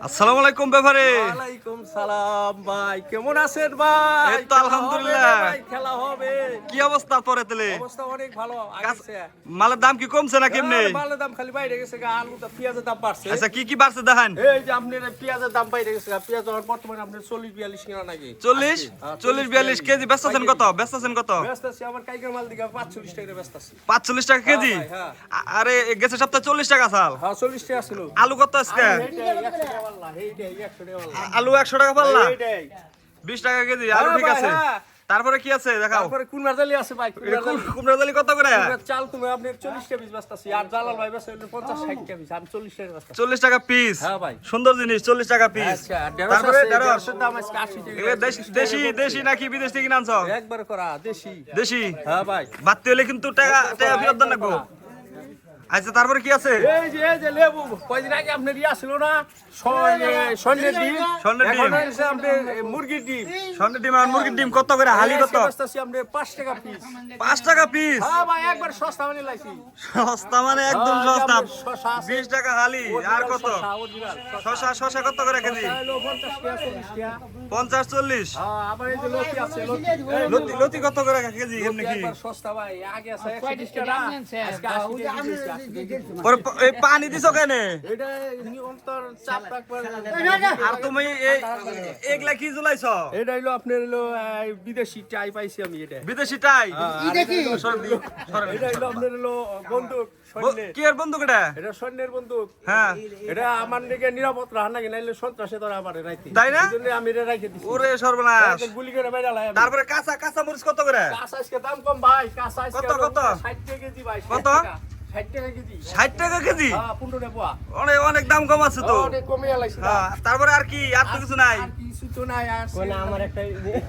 আসসালামু আলাইকুম ব্যাপারে। ওয়ালাইকুম সালাম ভাই। কেমন আছেন ভাই? এই তো আলহামদুলিল্লাহ। খেলা হবে। কি অবস্থা পরে তেলে অবস্থা অনেক ভালো আগেছে মালের দাম কি কমছে না কেমনে মালের দাম খালি বাইরে গেছে গা আলু তা পেঁয়াজের দাম বাড়ছে। আচ্ছা কি কি বাড়ছে দেখান। এই যে আপনার পেঁয়াজের দাম বাইরে গেছে গা পেঁয়াজ এখন বর্তমানে আপনার চল্লিশ বিয়াল্লিশ কিনা নাকি? চল্লিশ? হ্যাঁ, চল্লিশ বিয়াল্লিশ কেজি। ব্যস্ত আছেন কত? ব্যস্ত আছেন কত? ব্যস্ত আছি আমার কাইকের মাল দিকে পাঁচচল্লিশ টাকা ব্যস্ত আছি। পাঁচচল্লিশ টাকা কেজি? হ্যাঁ। আ- আরে গেছে সপ্তাহে চল্লিশ টাকা চাল হ্যাঁ চল্লিশ টাকা ছিল। আলু কত আজকে? একশো টাকা পাল্লা, পাল্লা। আলু একশো টাকা এইটাই। বিশ টাকা কেজি আলু হ্যাঁ ঠিক আছে হ্যাঁ। তারপরে কি আছে দেখাও তারপরে কুনমার জালি আছে ভাই কুনমার জালি। কুমড়া কত করে চাল আপনি পিস আর জালাল ভাই আমি টাকা। টাকা হ্যাঁ ভাই। সুন্দর জিনিস চল্লিশ টাকা পিস আচ্ছা, তারপরে ঢেঁড়স দাম আজকে 80 টাকা। দেশি- দেশি নাকি বিদেশ থেকে আনছ একবার করা দেশি দেশি হ্যাঁ ভাই বাড়তে হলে কিন্তু টাকা টাকা ফেরত দেন আচ্ছা তারপরে কি আছে? এই যে এই যে লেবু। কয়দিন আগে ছিল না? ডিম। ডিম। এ, মুরগির ডিম। ডিম আর মুরগির ডিম কত করে? হালি কত? পাঁচ টাকা পিস টাকা পিস হ্যাঁ ভাই একবার সস্তা মানে লাইছি। সস্তা মানে একদম হ্যাঁ, সস্তা। আপনার শসা আছে। বিশ টাকা হালি আর কত? শশা শশা। কত করে কেজি? 50 40 পঞ্চাশ চল্লিশ হ্যাঁ, আবার এই যে লতি আছে, লতি। লতি লতি কত করে কেজি এমনি কি? সস্তা ভাই, আগে আছে 120 টাকা, আজকে 80 টাকা। দিয়েছি, 80 টাকা দিয়েছি। পরে প- এই পানি দিছো কেনে? এটা নিয়ন্ত্রণ চাপ রাখবার আর তুমি এই এগুলা কি জ্বলাইছ? এটা আপনার বিদেশি টাই পাইছি আমি এটা। বিদেশি টাই। এটা আপনার হইল বন্দুক কি এর বন্ধু কেটা এটা সৈন্যের বন্দুক। হ্যাঁ। এটা আমার দিকে নিরাপদ রাখা নাকি নাইলে সন্ত্রাসে ধরে আমার রাইতে। তাই না? এই জন্য আমি এটা রাইখে দিছি। ওরে সর্বনাশ। গুলি করে বাইরে লাই তারপরে কাঁচা কাঁচা মরিচ কত করে? কাঁচা আজকে দাম কম ভাই কাঁচা আজকে কত, কত? 60 কেজি ভাই কত? 60 ষাট টাকা কেজি? হ্যাঁ 15 টাকা পোয়া। অনেক অনেক দাম কম আছে তো। অনেক কমে আলাইছে হ্যাঁ তারপরে আর কি আর তো কিছু নাই? আর কিছু তো নাই আর আমার একটা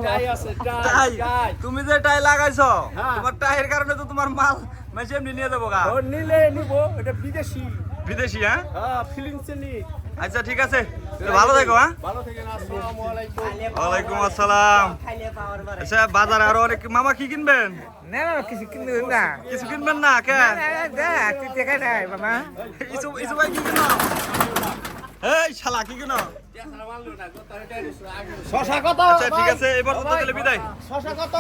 টাই আছে টাই টাই। টাই। তুমি যে টাই লাগাইছো হ্যাঁ। তোমার টাইয়ের কারণে তো তোমার মাল মেশে এমনি নিয়ে যাব গা। নিলে নিব এটা বিদেশি। বিদেশি হ্যাঁ? হ্যাঁ ফিলিংস নি আচ্ছা ঠিক আছে। তো ভালো থাকো হ্যাঁ? ভালো থেকে আসসালামু আলাইকুম। ওয়ালাইকুম আসসালাম। আচ্ছা বাজারে আরও অনেক মামা কি কিনবেন? না না কিছু কিনতে না। কিছু কিনবেন না কে? দা দেখা নাই বাবা ইসু ইসু ভাই কি কিনো? এই শালা কি কিনো? শশা কত? আচ্ছা ঠিক আছে এবার তো তাহলে বিদায়। শশা কত?